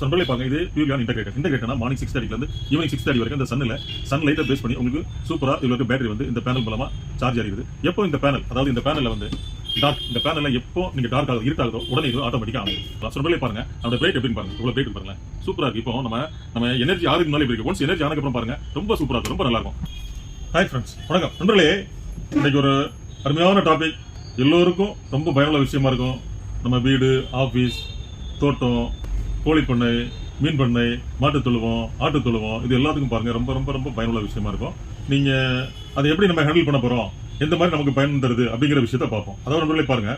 சன்பிளே பாருங்க இது பியூர்லியான் இன்டகிரேட்டர் இன்டகிரேட்டர்னா மார்னிங் சிக்ஸ் தேர்ட்டில இருந்து ஈவினிங் சிக்ஸ் தேர்ட்டி வரைக்கும் இந்த சன்னில் சன் லைட்டை பேஸ் பண்ணி உங்களுக்கு சூப்பரா இதுல பேட்டரி வந்து இந்த பேனல் மூலமா சார்ஜ் ஆகிடுது எப்போ இந்த பேனல் அதாவது இந்த பேனல்ல வந்து டார்க் இந்த பேனல்ல எப்போ நீங்க டார்க் ஆகுது இருட்டாகுதோ உடனே இது ஆட்டோமேட்டிக்கா ஆகும். சன்பிளே பாருங்க அந்த பிரைட் எப்படின்னு பாருங்க இவ்வளவு பிரைட் பாருங்க சூப்பரா இருக்கு. இப்போ நம்ம நம்ம எனர்ஜி ஆறுக்கு முன்னாடி இருக்கு. ஒன்ஸ் எனர்ஜி ஆனதுக்கு அப்புறம் பாருங்க ரொம்ப சூப்பரா இருக்கும் ரொம்ப நல்லா இருக்கும் ஹாய் ஃப்ரெண்ட்ஸ் வணக்கம். நண்பர்களே இன்னைக்கு ஒரு அருமையான டாபிக் எல்லோருக்கும் ரொம்ப பயனுள்ள விஷயமா இருக்கும். நம்ம வீடு ஆபீஸ் தோட்டம் கோழி பண்ணை மீன் பண்ணை மாட்டு தொழுவம் ஆட்டு தொழுவம் இது எல்லாத்துக்கும் பாருங்க ரொம்ப ரொம்ப ரொம்ப பயனுள்ள விஷயமா இருக்கும். நீங்க அதை எப்படி நம்ம ஹேண்டில் பண்ண போறோம்? எந்த மாதிரி நமக்கு பயன் தருது அப்படிங்கிற விஷயத்த பார்ப்போம். அதாவது நண்பர்களே பாருங்க.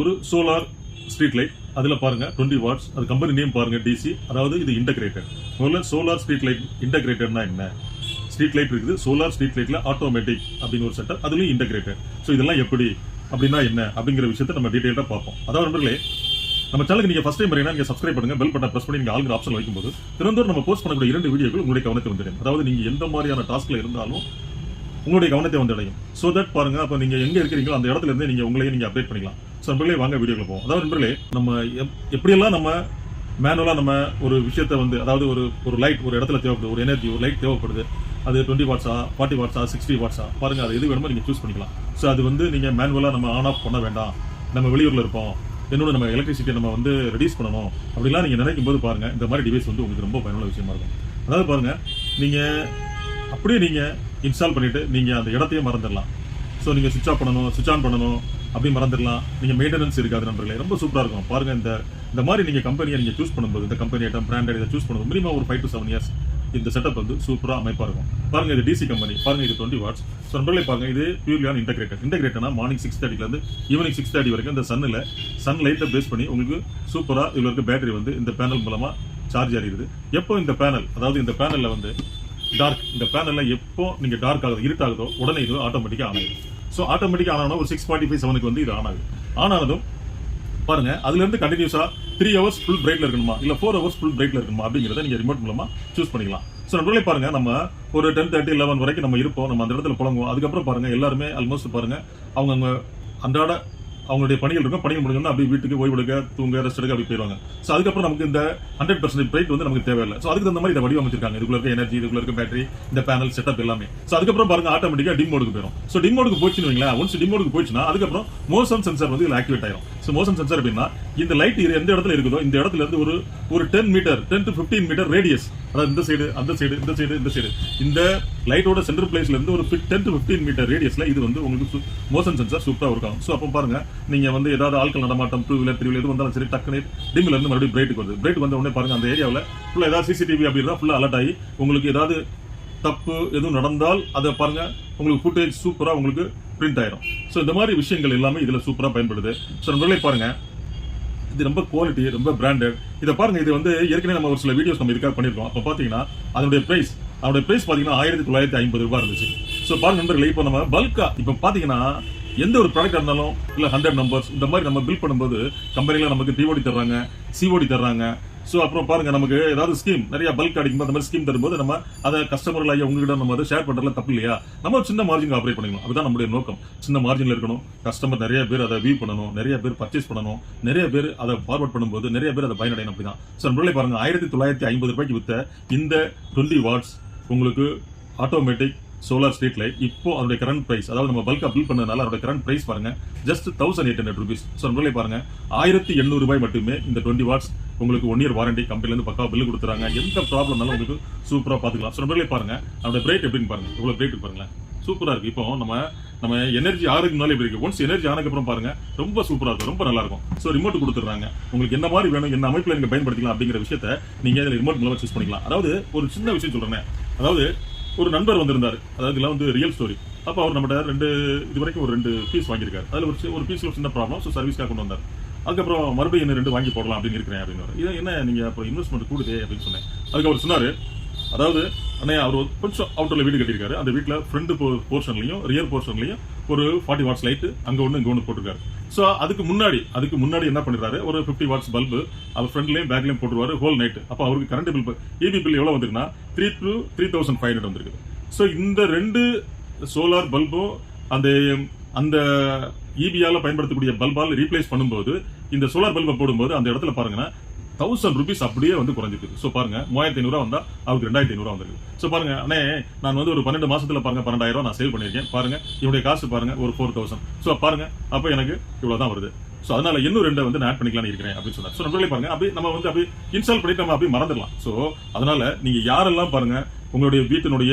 ஒரு சோலார் ஸ்ட்ரீட் லைட் அதில் பாருங்க 20 வாட்ஸ் அது கம்பெனி நேம் பாருங்க டிசி அதாவது இது இன்டகிரேட்டட் முதல்ல சோலார் ஸ்ட்ரீட் லைட் இன்டகிரேட்டட்னா என்ன? ஸ்ட்ரீட் லைட் இருக்குது. சோலார் ஸ்ட்ரீட் லைட்ல ஆட்டோமேட்டிக் அப்படின்னு ஒரு செட்டப் அதுலயும் இன்டகிரேட்டட் ஸோ இதெல்லாம் எப்படி? அப்படின்னா என்ன? அப்படிங்கிற விஷயத்த நம்ம டீட்டெயிலாக பார்ப்போம். அதாவது நண்பர்களே நம்ம சேனலுக்கு நீங்க ஃபர்ஸ்ட் டைம் வரீங்கன்னா நீங்க சப்ஸ்கிரைப் பண்ணுங்க பெல் பட்டன் பிரஸ் பண்ணி நீங்க ஆல்கிற ஆப்ஷன் வைக்கும்போது திறந்தோர் நம்ம போஸ்ட் பண்ணக்கூடிய இரண்டு வீடியோக்கள் உங்களுடைய கவனத்தை வந்துடும் அதாவது நீங்க எந்த மாதிரியான டாஸ்க்ல இருந்தாலும் உங்களுடைய கவனத்தை வந்து அடையும் ஸோ தட் பாருங்க அப்போ நீங்க எங்க இருக்கிறீங்களோ அந்த இடத்துல இருந்தே நீங்க உங்களையே நீங்க அப்டேட் பண்ணிக்கலாம். ஸோ நண்பர்களே வாங்க வீடியோக்குள்ள போவோம். அதாவது நண்பர்களே நம்ம எப்- எப்படியெல்லாம் நம்ம மேனுவலாக நம்ம ஒரு விஷயத்தை வந்து அதாவது ஒரு ஒரு லைட் ஒரு இடத்துல தேவைப்படுது ஒரு எனர்ஜி ஒரு லைட் தேவைப்படுது அது டுவெண்ட்டி வாட்ஸா ஃபார்ட்டி வாட்ஸா சிக்ஸ்டி வாட்ஸா பாருங்க அது எது வேணுமோ நீங்கள் சூஸ் பண்ணிக்கலாம். ஸோ அது வந்து நீங்கள் மேனுவலாக நம்ம ஆன் ஆஃப் பண்ண வேண்டாம். நம்ம வெளியூரில் இருப்போம். என்னோட நம்ம எலக்ட்ரிசிட்டியை நம்ம வந்து ரெடியூஸ் பண்ணணும் அப்படிலாம் நீங்கள் நினைக்கும் போது பாருங்கள் இந்த மாதிரி டிவைஸ் வந்து உங்களுக்கு ரொம்ப பயனுள்ள விஷயமா இருக்கும். அதாவது பாருங்கள் நீங்கள் அப்படியே நீங்கள் இன்ஸ்டால் பண்ணிவிட்டு நீங்கள் அந்த இடத்தையே மறந்துடலாம். ஸோ நீங்கள் சுவிச் ஆஃப் பண்ணணும் சுவிச் ஆன் பண்ணணும் அப்படி மறந்துடலாம். நீங்கள் மெயின்டெனன்ஸ் இருக்காது நண்பர்களே ரொம்ப சூப்பராக இருக்கும். பாருங்கள் இந்த இந்த மாதிரி நீங்கள் கம்பெனியை நீங்கள் சூஸ் பண்ணும்போது இந்த கம்பெனி ஐட்டம் பிராண்டட் இதை சூஸ் பண்ணும்போது மினிமம் ஒரு ஃபைவ் டு செவன் இயர்ஸ் இந்த செட்டப் வந்து சூப்பராக அமைப்பாக இருக்கும். பாருங்கள் இது டிசி கம்பெனி பாருங்க இது டுவெண்ட்டி வாட்ஸ் ஸோ நண்பர்களே பாருங்க இது பியூர்லியான் இன்டகிரேட்டட் இன்டகிரேட்டனா மார்னிங் சிக்ஸ் தேர்ட்டிலேருந்து ஈவினிங் சிக்ஸ் தேர்ட்டி வரைக்கும் இந்த சன்னில் சன் லைட்டை பேஸ் பண்ணி உங்களுக்கு சூப்பராக இதில் இருக்க பேட்டரி வந்து இந்த பேனல் மூலமாக சார்ஜ் ஆகிடுது எப்போ இந்த பேனல் அதாவது இந்த பேனலில் வந்து டார்க் இந்த பேனலில் எப்போ நீங்கள் டார்க் ஆகுது இருட்டாகுதோ உடனே இது ஆட்டோமேட்டிக்காக ஆன் ஸோ ஆட்டோமேட்டிக்காக ஆன் ஒரு சிக்ஸ் ஃபார்ட்டி ஃபைவ் செவனுக்கு வந்து இது ஆனாது ஆகுது. ஆனதும் பாருங்க. அதுல இருந்து கண்டினியூஸா த்ரீ ஹவர்ஸ் ஃபுல் பிரைட்ல இருக்கணுமா? இல்ல ஃபோர் ஹவர்ஸ் ஃபுல் பிரைட்ல இருக்கணுமா? அப்படிங்கறத நீங்க ரிமோட் மூலமா சூஸ் பண்ணிக்கலாம். ஸோ நண்பர்களே பாருங்க நம்ம ஒரு டென் தேர்ட்டி லெவன் வரைக்கும் நம்ம இருப்போம். நம்ம அந்த இடத்துல புழங்குவோம். அதுக்கப்புறம் பாருங்க எல்லாருமே ஆல்மோஸ்ட் பாருங்க அவங்க அன்றாட அவங்களுடைய பணிகள் இருக்கும். பணிகள் முடிஞ்சோம்னா அப்படியே வீட்டுக்கு ஓய்வெடுக்க தூங்க ரெஸ்ட் எடுக்க அப்படி போயிடுவாங்க. ஸோ அதுக்கப்புறம் நமக்கு இந்த ஹண்ட்ரட் பர்சன்ட் பிரைட் வந்து நமக்கு தேவையில்லை. ஸோ அதுக்கு தகுந்த மாதிரி இதை வடிவமைச்சிருக்காங்க. இதுக்குள்ள இருக்க எனர்ஜி இதுக்குள்ள இருக்க பேட்டரி இந்த பேனல் செட்டப் எல்லாமே. ஸோ அதுக்கப்புறம் பாருங்க ஆட்டோமேட்டிக்காக டிம் மோடுக்கு போயிடும் ஸோ டிம் மோடுக்கு போச்சுன்னு வைங்களேன் ஒன்ஸ் டிம் மோடுக்கு போச்சுன்னா அதுக்கப்புறம் மோஷன் சென்சார் வந்து இதில் ஆக்டிவேட் ஆயிரும். மோஷன் சென்சார் அப்படின்னா இந்த லைட் எந்த இடத்துல இருக்குதோ இந்த இடத்துல இருந்து ஒரு ஒரு ten metre ten to fifteen metre radius அதாவது இந்த சைடு அந்த சைடு இந்த சைடு இந்த சைடு இந்த லைட்டோட சென்டர் பிளேஸ்ல இருந்து ஒரு டென் டு பிப்டீன் மீட்டர் ரேடியஸ்ல இது வந்து உங்களுக்கு மோஷன் சென்சார் சூப்பராக இருக்கும் ஸோ அப்போ பாருங்க நீங்க வந்து ஏதாவது ஆட்கள் நடமாட்டம் டூ வீலர் த்ரீ வீலர் எது வந்தாலும் சரி டக்குனு டிம்ல இருந்து மறுபடியும் பிரைட்டுக்கு வருது. பிரைட் வந்த உடனே பாருங்க அந்த ஏரியாவில் ஃபுல்லாக ஏதாவது சிசிடிவி அப்படின்னா ஃபுல்லாக அலர்ட் ஆகி உங்களுக்கு ஏதாவது தப்பு எதுவும் நடந்தால் அதை பாருங்க உங்களுக்கு ஃபுட்டேஜ் சூப்பராக உங்களுக்கு பிரிண்ட் ஆயிரும். ஸோ இந்த மாதிரி விஷயங்கள் எல்லாமே இதில் சூப்பராக பயன்படுது. ஸோ நம்மளே பாருங்க. இது ரொம்ப குவாலிட்டி ரொம்ப பிராண்டட் இதை பாருங்க இது வந்து ஏற்கனவே நம்ம ஒரு சில வீடியோஸ் நம்ம இதுக்காக பண்ணியிருக்கோம். அப்போ பார்த்தீங்கன்னா அதனுடைய பிரைஸ் அதனுடைய பிரைஸ் பார்த்தீங்கன்னா ஆயிரத்தி தொள்ளாயிரத்தி ஐம்பது ரூபாய் இருந்துச்சு. ஸோ பாருங்க நண்பர்களே இப்போ நம்ம பல்கா இப்போ பார்த்தீங்கன்னா எந்த ஒரு ப்ராடக்ட் இருந்தாலும் இல்லை ஹண்ட்ரட் நம்பர்ஸ் இந்த மாதிரி நம்ம பில் பண்ணும்போது கம்பெனில நமக்கு டிஓடி தர்றாங்க சிஓடி தர்றாங்க ஸோ அப்புறம் பாருங்கள் நமக்கு ஏதாவது ஸ்கீம் நிறைய பல்க் அடிக்கும் அந்த மாதிரி ஸ்கீம் தரும்போது நம்ம அதை கஸ்டமர்கள் ஐயா உங்ககிட்ட நம்ம அதை ஷேர் பண்ணுறதுல தப்பு இல்லையா? நம்ம சின்ன மார்ஜின் ஆப்ரேட் பண்ணிக்கலாம். அதுதான் நம்மளுடைய நோக்கம். சின்ன மார்ஜினில் இருக்கணும். கஸ்டமர் நிறைய பேர் அதை வியூ பண்ணணும். நிறைய பேர் பர்ச்சேஸ் பண்ணணும். நிறைய பேர் அதை ஃபார்வர்ட் பண்ணும்போது நிறைய பேர் அதை பயனடையணும் அப்படிதான். ஸோ நம்மளே பாருங்கள் ஆயிரத்தி தொள்ளாயிரத்தி ஐம்பது ரூபாய்க்கு வித்த இந்த டுவெண்ட்டி வாட்ஸ் உங்களுக்கு ஆட்டோமேட்டிக் சோலார் ஸ்ட்ரீட் லைட் இப்போ அதோட கரண்ட் பிரைஸ் அதாவது நம்ம பல்காக பில் பண்ணதுனால அதோட கரண்ட் பிரைஸ் பாருங்க. Just thousand eight hundred rupees so நம்மளே பாருங்க. ஆயிரத்தி எண்ணூறு ரூபாய் மட்டுமே இந்த டுவெண்ட்டி வாட்ஸ் உங்களுக்கு ஒன் இயர் வாரண்டி கம்பெனிலேருந்து பக்கா பில் கொடுத்துறாங்க. எந்த ப்ராப்ளம்னாலும் உங்களுக்கு சூப்பராக பார்த்துக்கலாம் ஸோ நம்மளே பாருங்க. அதோட பிரேட் எப்படின்னு பாருங்க. இவ்வளோ பிரேட் பாருங்களேன். சூப்பராக இருக்கு. இப்போ நம்ம நம்ம எனர்ஜி ஆறுக்கு முன்னாலே இப்படி இருக்கு. ஒன்ஸ் எனர்ஜி ஆனதுக்கப்புறம் பாருங்கள் பாருங்க ரொம்ப சூப்பராக இருக்கும். ரொம்ப நல்லா இருக்கும். ஸோ ரிமோட் கொடுத்துறாங்க உங்களுக்கு என்ன மாதிரி வேணும் என்ன அமைப்புல நீங்கள் பயன்படுத்திக்கலாம் அப்படிங்கிற விஷயத்த நீங்கள் இதில் ரிமோட் மூலமாக சூஸ் பண்ணிக்கலாம். அதாவது ஒரு சின்ன விஷயம் சொல்கிறேன் அதாவது ஒரு நண்பர் வந்திருந்தார். அதாவது இதெல்லாம் வந்து ரியல் ஸ்டோரி அப்போ அவர் நம்மகிட்ட ரெண்டு இது வரைக்கும் ஒரு ரெண்டு பீஸ் வாங்கியிருக்காரு. அதில் ஒரு ஒரு பீஸில் ஒரு சின்ன ப்ராப்ளம் ஸோ சர்வீஸ்க்காக கொண்டு வந்தார். அதுக்கப்புறம் மறுபடியும் என்ன ரெண்டு வாங்கி போடலாம் அப்படின்னு இருக்கிறேன் அப்படின்னு இது என்ன நீங்கள் அப்போ இன்வெஸ்ட்மெண்ட் கூடுதே அப்படின்னு சொன்னேன். அதுக்கு அவர் சொன்னார் அதாவது அண்ணே அவர் கொஞ்சம் அவுட்டரில் வீடு கட்டியிருக்காரு. அந்த வீட்டில் ஃப்ரண்ட் போர்ஷன்லையும் ரியர் போர்ஷன்லையும் ஒரு ஃபார்ட்டி வாட்ஸ் லைட்டு அங்கே ஒன்று இங்கே ஒன்று போட்டிருக்காரு. ஸோ அதுக்கு முன்னாடி அதுக்கு முன்னாடி என்ன பண்ணிடுறாரு? ஒரு 50 வாட்ஸ் பல்பு அவர் ஃப்ரண்ட்லேயும் பேக்லேயும் போட்டுருவாரு ஹோல் நைட் அப்போ அவருக்கு கரண்ட் பில் இபி பில் எவ்வளோ வந்திருக்குன்னா? Three two three thousand five hundred வந்திருக்கு ஸோ இந்த ரெண்டு சோலார் பல்பும் அந்த அந்த இபியால் பயன்படுத்தக்கூடிய பல்பால் ரீப்ளேஸ் பண்ணும்போது இந்த சோலார் பல்பை போடும்போது அந்த இடத்துல பாருங்கன்னா தௌசண்ட் ருபீஸ் அப்படியே வந்து குறைஞ்சிருக்கு ஸோ பாருங்க மூவாயிரத்தி ஐநூறுவா வந்தால் அவருக்கு ரெண்டாயிரத்தி ஐநூறுவா வந்திருக்கு. ஸோ பாருங்க அண்ணே நான் வந்து ஒரு பன்னெண்டு மாசத்துல பாருங்க பன்னெண்டாயிரம் நான் சேவ் பண்ணியிருக்கேன். பாருங்க என்னுடைய காசு பாருங்க ஒரு ஃபோர் தௌசண்ட் ஸோ பாருங்க அப்போ எனக்கு இவ்வளவுதான் வருது. ஸோ அதனால இன்னும் ரெண்டை வந்து நான் ஆட் பண்ணிக்கலாம்னு இருக்கிறேன் அப்படின்னு சொன்னார். ஸோ நம்மளே பாருங்க அப்படியே நம்ம வந்து அப்படியே இன்ஸ்டால் பண்ணிட்டு நம்ம அப்படியே மறந்துடலாம். ஸோ அதனால நீங்க யாரெல்லாம் பாருங்க உங்களுடைய வீட்டினுடைய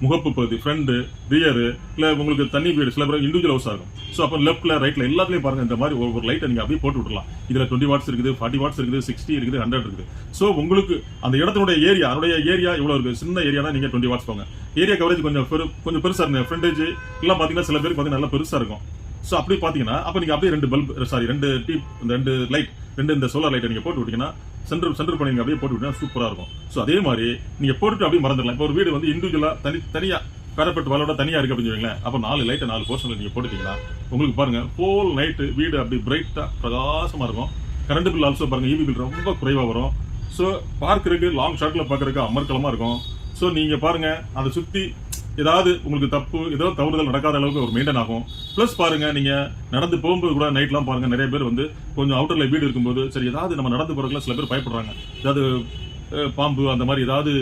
முகப்பு பகுதி ஃப்ரண்ட் ரியரு இல்லை உங்களுக்கு தண்ணி வீடு சில பேர் இண்டிவிஜுவல் ஹவுஸ் ஆகும் ஸோ அப்போ லெஃப்ட்டில் ரைட்டில் எல்லாத்துலேயும் பாருங்க இந்த மாதிரி ஒரு லைட்டை நீங்கள் அப்படியே போட்டு விடலாம் இதில் டுவெண்ட்டி வாட்ஸ் இருக்குது ஃபார்ட்டி வாட்ஸ் இருக்குது சிக்ஸ்டி இருக்குது ஹண்ட்ரட் இருக்குது. ஸோ உங்களுக்கு அந்த இடத்தினுடைய ஏரியா அதனுடைய ஏரியா இவ்வளோ இருக்குது சின்ன ஏரியா நீங்கள் டுவெண்ட்டி வாட்ஸ் போங்க. ஏரியா கவரேஜ் கொஞ்சம் பெரு- கொஞ்சம் பெருசாக இருக்கும் ஃப்ரண்டேஜ் எல்லாம் பார்த்தீங்கன்னா சில பேருக்கு பார்த்தீங்கன்னா நல்லா பெருசாக இருக்கும். ஸோ அப்படி பார்த்தீங்கன்னா அப்போ நீங்கள் அப்படியே ரெண்டு பல்ப் சாரி ரெண்டு டீப் இந்த ரெண்டு லைட் ரெண்டு இந்த சோலார் லைட்டை நீங்கள் போட்டு விட்டீங்கன்னா சென்டர் சென்டர் பண்ணிங்க அப்படியே போட்டு விட்டீங்கன்னா சூப்பரா இருக்கும். ஸோ அதே மாதிரி நீங்க போட்டுட்டு அப்படியே மறந்துடலாம். இப்போ ஒரு வீடு வந்து இண்டிவிஜுவலா தனி தனியா பேரப்பட்டு வலையோட தனியா இருக்கு அப்படின்னு வைங்களேன். அப்ப நாலு லைட்டை நாலு போர்ஷன்ல நீங்க போட்டுட்டீங்கன்னா உங்களுக்கு பாருங்க ஹோல் நைட்டு வீடு அப்படி பிரைட்டா பிரகாசமா இருக்கும். கரண்ட் பில் ஆல்சோ பாருங்க ஈபி பில் ரொம்ப குறைவா வரும். ஸோ பார்க்கறதுக்கு லாங் ஷாட்ல பார்க்கறதுக்கு அமர்க்கலமா இருக்கும். ஸோ நீங்க பாருங்க அதை சுத்தி ஏதாவது உங்களுக்கு தப்பு ஏதோ தவறுதல் நடக்காத அளவுக்கு ஒரு மெயின்டைன் ஆகும். ப்ளஸ் பாருங்க நீங்க நடந்து போகும்போது கூட நைட்லாம் பாருங்க நிறைய பேர் வந்து கொஞ்சம் அவுட்டர்ல வீடு இருக்கும்போது சரி ஏதாவது நம்ம நடந்து போறதுல சில பேர் பயப்படுறாங்க. ஏதாவது பாம்பு அந்த மாதிரி ஏதாவது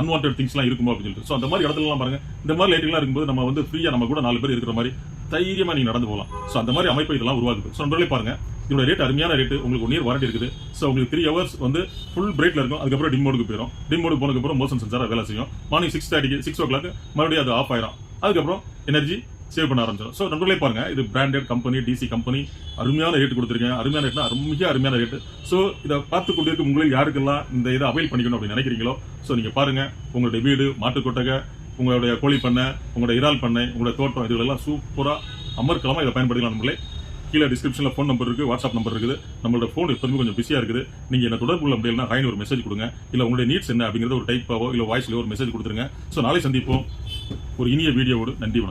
அன்வான்ட் திங்ஸ்லாம் இருக்குமோ அப்படின்னு சொல்லிட்டு. ஸோ அந்த மாதிரி இடத்துலலாம் பாருங்க இந்த மாதிரி லைட்டிங்லாம் இருக்கும்போது நம்ம வந்து ஃப்ரீயா நம்ம கூட நாலு பேர் இருக்கிற மாதிரி தைரியமா நீங்க நடந்து போகலாம். ஸோ அந்த மாதிரி அமைப்பு இதெல்லாம் உருவாக்குது ஸோ நண்பர்களே பாருங்க இதோட ரேட் அருமையான ரேட்டு உங்களுக்கு ஒன் இயர் வாரண்டி இருக்குது. ஸோ உங்களுக்கு த்ரீ ஹவர்ஸ் வந்து ஃபுல் பிரைட்ல இருக்கும். அதுக்கப்புறம் டிம் மோடுக்கு போயிடும் டிம் மோடு போனதுக்கு அப்புறம் மோஷன் வேலை செய்யும். மார்னிங் சிக்ஸ் தேர்ட்டிக்கு சிக்ஸ் ஓ கிளாக் மறுபடியும் அது ஆஃப் ஆயிரும். அதுக்கப்புறம் எனர்ஜி சேவ் பண்ண ஆரம்பிச்சிடும் ஸோ நண்பர்களே பாருங்க இது பிராண்டட் கம்பெனி டிசி கம்பெனி அருமையான ரேட் கொடுத்துருக்கேன் அருமையான ரேட்னா மிக அருமையான ரேட் ஸோ இதை பார்த்து கொண்டிருக்கும் உங்களில் யாருக்கெல்லாம் இந்த இதை அவைல் பண்ணிக்கணும் அப்படின்னு நினைக்கிறீங்களோ ஸோ நீங்கள் பாருங்க உங்களுடைய வீடு மாட்டுக்கொட்டகை உங்களுடைய கோழி பண்ணை உங்களுடைய இறால் பண்ணை உங்களுடைய தோட்டம் இதுகளெல்லாம் சூப்பராக அமர்க்கலமா இதை பயன்படுத்தலாம் நம்மளே கீழே டிஸ்கிரிப்ஷனில் ஃபோன் நம்பர் இருக்குது வாட்ஸ்அப் நம்பர் இருக்குது. நம்மளோட ஃபோன் எப்போதுமே கொஞ்சம் பிஸியாக இருக்குது. நீங்கள் என்ன தொடர்பு கொள்ள முடியலன்னா ஹாய்னு ஒரு மெசேஜ் கொடுங்க. இல்லை உங்களுடைய நீட்ஸ் என்ன அப்படிங்கறத ஒரு டைப்பாவோ இல்லை வாய்ஸ்லயோ ஒரு மெசேஜ் கொடுத்துருங்க. ஸோ நாளை சந்திப்போம். ஒரு இனிய வீடியோவோடு நன்றி வணக்கம்.